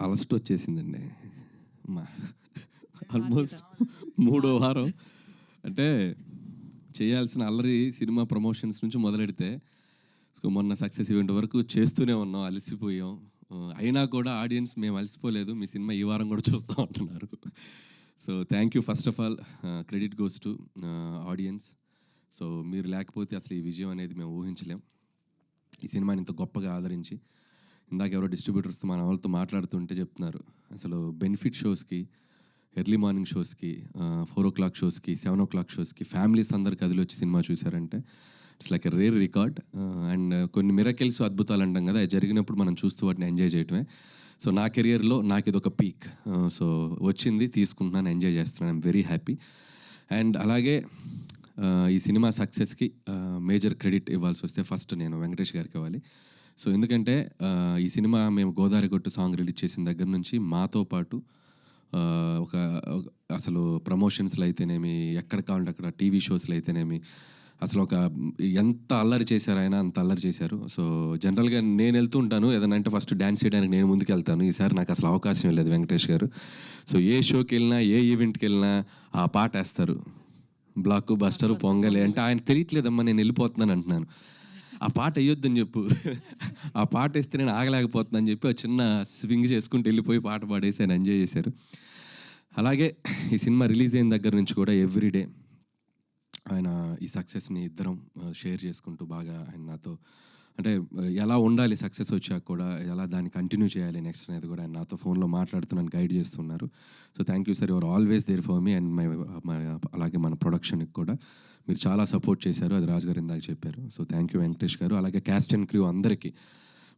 అలస్ట్ వచ్చేసిందండి మా ఆల్మోస్ట్ మూడో వారం. అంటే చేయాల్సిన అల్లరి సినిమా ప్రమోషన్స్ నుంచి మొదలెడితే సో మొన్న సక్సెస్ ఈవెంట్ వరకు చేస్తూనే ఉన్నాం అలసిపోయాం. అయినా కూడా ఆడియన్స్ మేము అలసిపోలేదు మీ సినిమా ఈ వారం కూడా చూస్తూ ఉంటున్నారు. So thank you first of all credit goes to audience. So మీరు లేకపోతే అసలు ఈ విజయం అనేది మేము ఊహించలేం. ఈ సినిమాని ఇంత గొప్పగా ఆదరించి ఇందాక ఎవరో డిస్ట్రిబ్యూటర్స్తో మన వాళ్ళతో మాట్లాడుతుంటే చెప్తున్నారు. అసలు బెనిఫిట్ షోస్కి ఎర్లీ మార్నింగ్ షోస్కి ఫోర్ ఓ క్లాక్ షోస్కి సెవెన్ ఓ క్లాక్ షోస్కి ఫ్యామిలీస్ అందరు కదిలి వచ్చి సినిమా చూసారంటే it's like a rare record and కొన్ని మిరకెల్స్ అద్భుతాలు అంటాం కదా అది జరిగినప్పుడు మనం చూస్తూ వాటిని ఎంజాయ్ చేయటమే. సో నా కెరియర్లో నాకు ఇది ఒక పీక్ సో వచ్చింది తీసుకుంటున్నాను ఎంజాయ్ చేస్తున్నాను ఐమ్ వెరీ హ్యాపీ అండ్ అలాగే ఈ సినిమా సక్సెస్కి మేజర్ క్రెడిట్ ఇవ్వాల్సి వస్తే ఫస్ట్ నేను వెంకటేష్ గారికి ఇవ్వాలి. సో ఎందుకంటే ఈ సినిమా మేము గోదావరి కొట్టు సాంగ్ రిలీజ్ చేసిన దగ్గర నుంచి మాతో పాటు ఒక- అసలు ప్రమోషన్స్లో అయితేనేమి ఎక్కడ కావాలంటే అక్కడ టీవీ షోస్లో అయితేనేమి అసలు ఒక ఎంత అల్లరి చేశారు ఆయన అంత అల్లరి చేశారు. సో జనరల్గా నేను వెళ్తూ ఉంటాను. ఏదైనా అంటే ఫస్ట్ డ్యాన్స్ చేయడానికి నేను ముందుకు వెళ్తాను. ఈసారి నాకు అసలు అవకాశం లేదు వెంకటేష్ గారు. సో ఏ షోకి వెళ్ళినా ఏ ఈవెంట్కి వెళ్ళినా ఆ పాట వేస్తారు. బ్లాక్ బస్టర్ పొంగలే అంటే ఆయన తెలియట్లేదమ్మా నేను వెళ్ళిపోతున్నాను అంటున్నాను. ఆ పాట వేయొద్దని చెప్పు. ఆ పాట వేస్తే నేను ఆగలేకపోతున్నాను చెప్పి ఆ చిన్న స్వింగ్ చేసుకుంటూ వెళ్ళిపోయి పాట పాడేసి ఆయన ఎంజాయ్ చేశారు. అలాగే ఈ సినిమా రిలీజ్ అయిన దగ్గర నుంచి కూడా ఎవ్రీడే ఆయన ఈ సక్సెస్ని ఇద్దరం షేర్ చేసుకుంటూ బాగా ఆయన నాతో అంటే ఎలా ఉండాలి సక్సెస్ వచ్చాక కూడా ఎలా దాన్ని కంటిన్యూ చేయాలి నెక్స్ట్ అనేది కూడా ఆయన నాతో ఫోన్లో మాట్లాడుతున్నాను గైడ్ చేస్తున్నారు. So thank you sir. Your always there for me and my my అలాగే మన ప్రొడక్షన్కి కూడా. మీరు చాలా సపోర్ట్ చేశారు. అది రాజు గారు ఇందాక చెప్పారు. సో థ్యాంక్ యూ వెంకటేష్ గారు. అలాగే క్యాస్ట్ అండ్ క్రూ అందరికీ.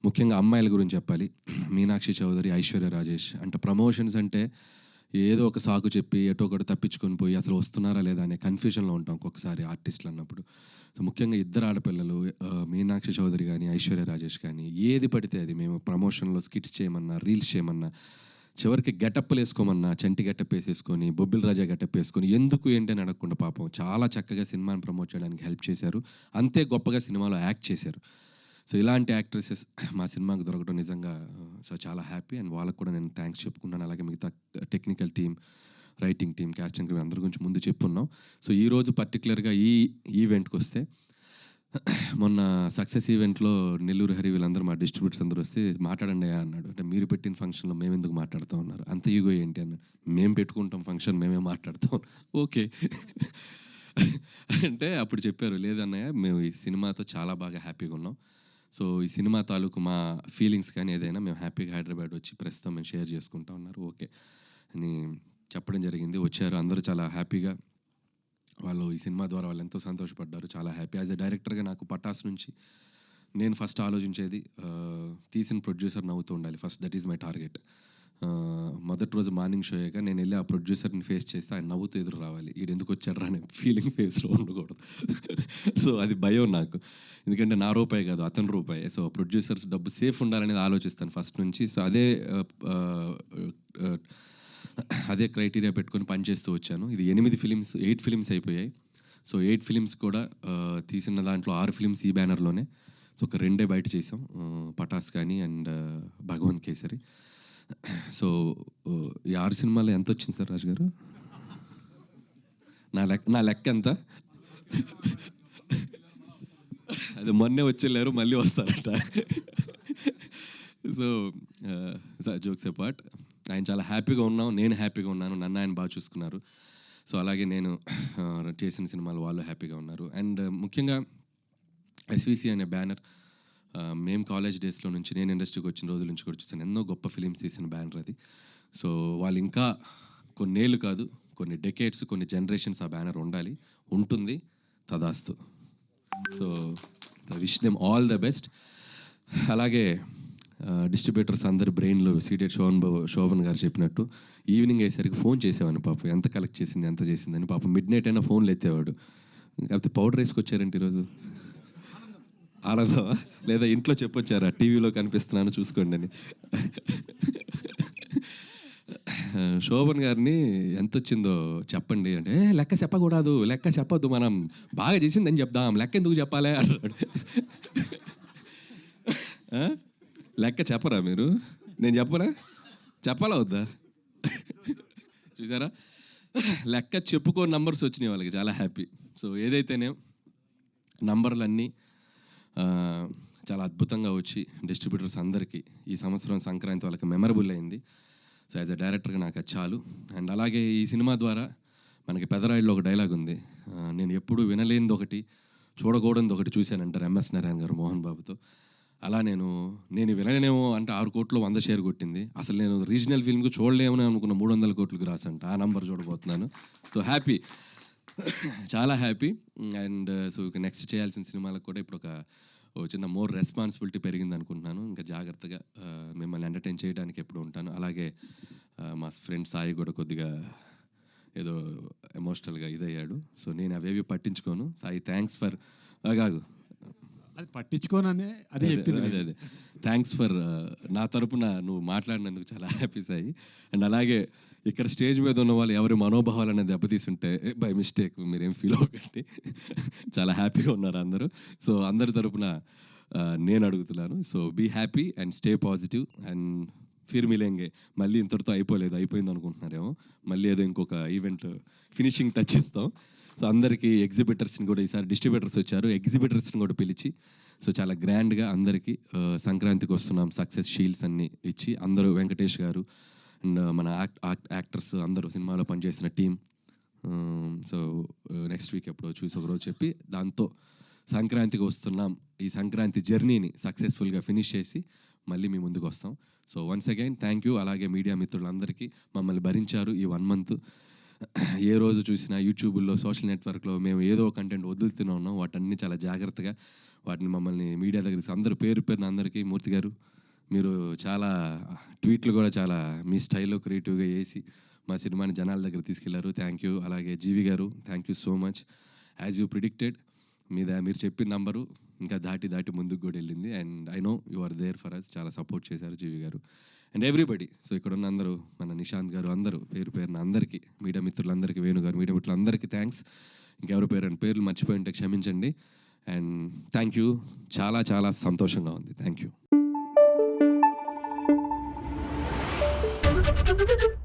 ముఖ్యంగా అమ్మాయిల గురించి చెప్పాలి. మీనాక్షి చౌదరి ఐశ్వర్య రాజేష్. అంటే ప్రమోషన్స్ అంటే ఏదో ఒక సాకు చెప్పి ఎటో ఒకటి తప్పించుకొని పోయి అసలు వస్తున్నారా లేదా అనే కన్ఫ్యూజన్లో ఉంటాం ఒక్కొక్కసారి ఆర్టిస్టులు అన్నప్పుడు సో ముఖ్యంగా ఇద్దరు ఆడపిల్లలు మీనాక్షి చౌదరి కానీ ఐశ్వర్య రాజేష్ కానీ ఏది పడితే అది మేము ప్రమోషన్లో స్కిట్స్ చేయమన్నా రీల్స్ చేయమన్నా చివరికి గెటప్లు వేసుకోమన్నా చంటి గెటప్ వేసేసుకొని బొబ్బిల్ రాజా గెటప్ వేసుకొని ఎందుకు ఏంటి అని అడగకుండా పాపం చాలా చక్కగా సినిమాని ప్రమోట్ చేయడానికి హెల్ప్ చేశారు. అంతే గొప్పగా సినిమాలో యాక్ట్ చేశారు. సో ఇలాంటి యాక్ట్రెసెస్ మా సినిమాకు దొరకడం నిజంగా సో చాలా హ్యాపీ. అండ్ వాళ్ళకు కూడా నేను థ్యాంక్స్ చెప్పుకున్నాను అలాగే మిగతా technical team writing team casting team అందరి గురించి ముందు చెప్పున్నాం. సో ఈరోజు పర్టికులర్గా ఈ ఈవెంట్కి వస్తే మొన్న సక్సెస్ ఈవెంట్లో నెల్లూరు హరి వీళ్ళందరూ మా డిస్ట్రిబ్యూటర్స్ అందరూ వస్తే మాట్లాడండి అయ్యా అన్నాడు. అంటే మీరు పెట్టిన ఫంక్షన్లో మేము ఎందుకు మాట్లాడుతూ ఉన్నారు? అంత ఈగో ఏంటి? అన్నాడు. మేము పెట్టుకుంటాం ఫంక్షన్ మేమే మాట్లాడతాం ఓకే. అంటే అప్పుడు చెప్పారు లేదన్నయ్య మేము ఈ సినిమాతో చాలా బాగా హ్యాపీగా ఉన్నాం. సో ఈ సినిమా తాలూకు మా ఫీలింగ్స్ కానీ ఏదైనా మేము హ్యాపీగా హైదరాబాద్ వచ్చి ప్రస్తుతం మేము షేర్ చేసుకుంటా ఉన్నారు. ఓకే. అని చెప్పడం జరిగింది. వచ్చారు. అందరూ చాలా హ్యాపీగా వాళ్ళు ఈ సినిమా ద్వారా వాళ్ళు ఎంతో సంతోషపడ్డారు. చాలా హ్యాపీ. యాజ్ ఎ డైరెక్టర్గా నాకు పటాస్ నుంచి నేను ఫస్ట్ ఆలోచించేది తీసిన ప్రొడ్యూసర్ నవ్వుతూ ఉండాలి. First that is my target. మొదటి రోజు మార్నింగ్ షో అయ్యాక నేను వెళ్ళి ఆ ప్రొడ్యూసర్ని ఫేస్ చేస్తే ఆయన నవ్వుతూ ఎదురు రావాలి. ఈడు ఎందుకు వచ్చాడు అనే ఫీలింగ్ ఫేస్లో ఉండకూడదు. సో అది భయం నాకు. ఎందుకంటే నా రూపాయి కాదు అతని రూపాయి. సో ప్రొడ్యూసర్స్ డబ్బు సేఫ్ ఉండాలనేది ఆలోచిస్తాను ఫస్ట్ నుంచి. సో అదే అదే క్రైటీరియా పెట్టుకొని పనిచేస్తూ వచ్చాను. ఇది ఎనిమిది ఫిలిమ్స్ ఎయిట్ ఫిలిమ్స్ అయిపోయాయి. సో ఎయిట్ ఫిలిమ్స్ కూడా తీసిన దాంట్లో ఆరు ఫిలిమ్స్ ఈ బ్యానర్లోనే సో ఒక రెండే బయట చేసాం. పటాస్ కానీ అండ్ భగవంత్ కేసరి. సో ఈ ఆరు సినిమాలో ఎంత వచ్చింది సార్ రాజు గారు నా లెక్క నా లెక్క ఎంత? అది మొన్నే వచ్చేళ్ళారు మళ్ళీ వస్తారట. So jokes part. ఆయన చాలా హ్యాపీగా ఉన్నాం నేను హ్యాపీగా ఉన్నాను నన్ను ఆయన బాగా చూసుకున్నారు. సో అలాగే నేను చేసిన సినిమాలు వాళ్ళు హ్యాపీగా ఉన్నారు. అండ్ ముఖ్యంగా ఎస్విసి అనే బ్యానర్ మేము కాలేజ్ డేస్లో నుంచి నేను ఇండస్ట్రీకి వచ్చిన రోజుల నుంచి కూడా చూసాను ఎన్నో గొప్ప ఫిలిమ్స్ తీసిన బ్యానర్ అది. సో వాళ్ళు ఇంకా కొన్నేళ్ళు కాదు కొన్ని డెకేట్స్ కొన్ని జనరేషన్స్ ఆ బ్యానర్ ఉండాలి ఉంటుంది తదాస్తు. So wish them all the best అలాగే డిస్ట్రిబ్యూటర్స్ అందరి బ్రెయిన్లో సీటెడ్ శోభన్ శోభన్ గారు చెప్పినట్టు ఈవినింగ్ అయ్యేసరికి ఫోన్ చేసేవాడిని పాపం. ఎంత కలెక్ట్ చేసింది ఎంత చేసిందని పాపం. మిడ్ నైట్ అయినా ఫోన్లు ఎత్తేవాడు కాకపోతే పౌడర్ వేసుకొచ్చారంటే ఈరోజు. ఆనందమా లేదా ఇంట్లో చెప్పొచ్చారా? టీవీలో కనిపిస్తున్నాను చూసుకోండి అని. శోభన్ గారిని ఎంత వచ్చిందో చెప్పండి అంటే లెక్క చెప్పకూడదు లెక్క చెప్పొద్దు మనం. బాగా చేసిందని చెప్దాం. లెక్క ఎందుకు చెప్పాలి? అన్నాడు లెక్క చెప్పరా మీరు? నేను చెప్పరా చెప్పాలా వద్దా? చూసారా? లెక్క చెప్పుకో నంబర్స్ వచ్చినాయి వాళ్ళకి. చాలా హ్యాపీ. సో ఏదైతేనే నంబర్లన్నీ చాలా అద్భుతంగా వచ్చి డిస్ట్రిబ్యూటర్స్ అందరికీ ఈ సంవత్సరం సంక్రాంతి వాళ్ళకి మెమరబుల్ అయింది. సో యాజ్ అ డైరెక్టర్గా నాకు అది చాలు. అండ్ అలాగే ఈ సినిమా ద్వారా మనకి పెదరాయిల్లో ఒక డైలాగ్ ఉంది. నేను ఎప్పుడు వినలేనిది ఒకటి చూడకూడనిది ఒకటి చూశానంటారు ఎంఎస్ నారాయణ గారు మోహన్ బాబుతో. అలా నేను నేను వినలేనేమో అంటే ఆరు కోట్లు వంద షేర్ కొట్టింది. అసలు నేను రీజనల్ ఫిల్మ్కి చూడలేమని అనుకున్న మూడు వందల కోట్లకు రాసంట. ఆ నంబర్ చూడబోతున్నాను. So happy. చాలా హ్యాపీ. అండ్ సో ఇక నెక్స్ట్ చేయాల్సిన సినిమాలకు కూడా ఇప్పుడు ఒక చిన్న మోర్ రెస్పాన్సిబిలిటీ పెరిగింది అనుకుంటున్నాను ఇంకా జాగ్రత్తగా మిమ్మల్ని ఎంటర్టైన్ చేయడానికి ఎప్పుడు ఉంటాను. అలాగే మా ఫ్రెండ్ సాయి కూడా కొద్దిగా ఏదో ఎమోషనల్గా ఇదయ్యాడు. సో నేను అవేవి పట్టించుకోను. సాయి థ్యాంక్స్ ఫర్ కాదు అది పట్టించుకోననే అదే చెప్పింది అదే అదే. థ్యాంక్స్ ఫర్ నా తరపున నువ్వు మాట్లాడినందుకు చాలా హ్యాపీ సాయి. అండ్ అలాగే ఇక్కడ స్టేజ్ మీద ఉన్న వాళ్ళు ఎవరి మనోభావాలు అనేది దెబ్బతీస్తుంటే బై మిస్టేక్ మీరేం ఫీల్ అవ్వకండి. చాలా హ్యాపీగా ఉన్నారు అందరూ. సో అందరి తరపున ఆ, నేను అడుగుతున్నాను. So be happy and stay positive and Phir మిలేంగే మళ్ళీ ఇంతటితో అయిపోలేదు అయిపోయింది అనుకుంటున్నారేమో మళ్ళీ ఏదో ఇంకొక ఈవెంట్ ఫినిషింగ్ టచ్ ఇస్తాం. సో అందరికీ ఎగ్జిబిటర్స్ని కూడా ఈసారి డిస్ట్రిబ్యూటర్స్ వచ్చారు. ఎగ్జిబిటర్స్ని కూడా పిలిచి సో చాలా గ్రాండ్గా అందరికీ సంక్రాంతికి వస్తున్నాం. సక్సెస్ షీల్డ్స్ అన్ని ఇచ్చి అందరూ వెంకటేష్ గారు అండ్ మన యాక్ట్ యాక్టర్స్ అందరూ సినిమాలో పనిచేసిన టీం సో నెక్స్ట్ వీక్ ఎప్పుడో చూసి ఒకరోజు చెప్పి దాంతో సంక్రాంతికి వస్తున్నాం. ఈ సంక్రాంతి జర్నీని సక్సెస్ఫుల్గా ఫినిష్ చేసి మళ్ళీ మీ ముందుకు వస్తాం. So once again thank you అలాగే మీడియా మిత్రులందరికీ మమ్మల్ని భరించారు ఈ వన్ మంత్ ఏ రోజు చూసినా యూట్యూబ్లో సోషల్ నెట్వర్క్లో మేము ఏదో కంటెంట్ వదులుతూనే ఉన్నాం. వాటన్ని చాలా జాగ్రత్తగా వాటిని మమ్మల్ని మీడియా దగ్గర అందరు పేరు పేరున అందరికీ మూర్తి గారు మీరు చాలా ట్వీట్లు కూడా చాలా మీ స్టైల్లో క్రియేటివ్గా వేసి మా సినిమాని జనాల దగ్గర తీసుకెళ్ళారు. Thank you. అలాగే జీవి గారు thank you so much. As you predicted మీద మీరు చెప్పిన నంబరు ఇంకా దాటి దాటి ముందుకు కూడా వెళ్ళింది. And I know you are there for us చాలా సపోర్ట్ చేశారు జీవి గారు. అండ్ ఎవ్రీబడి సో ఇక్కడ ఉన్న అందరూ మన నిశాంత్ గారు అందరూ పేరు పేరున అందరికీ మీడియా మిత్రులందరికీ వేణు గారు మీడియా మిత్రులందరికీ థ్యాంక్స్ ఇంకెవరి పేరు అని పేర్లు మర్చిపోయి ఉంటే క్షమించండి. అండ్ థ్యాంక్ యూ చాలా చాలా సంతోషంగా ఉంది. Thank you Thank you.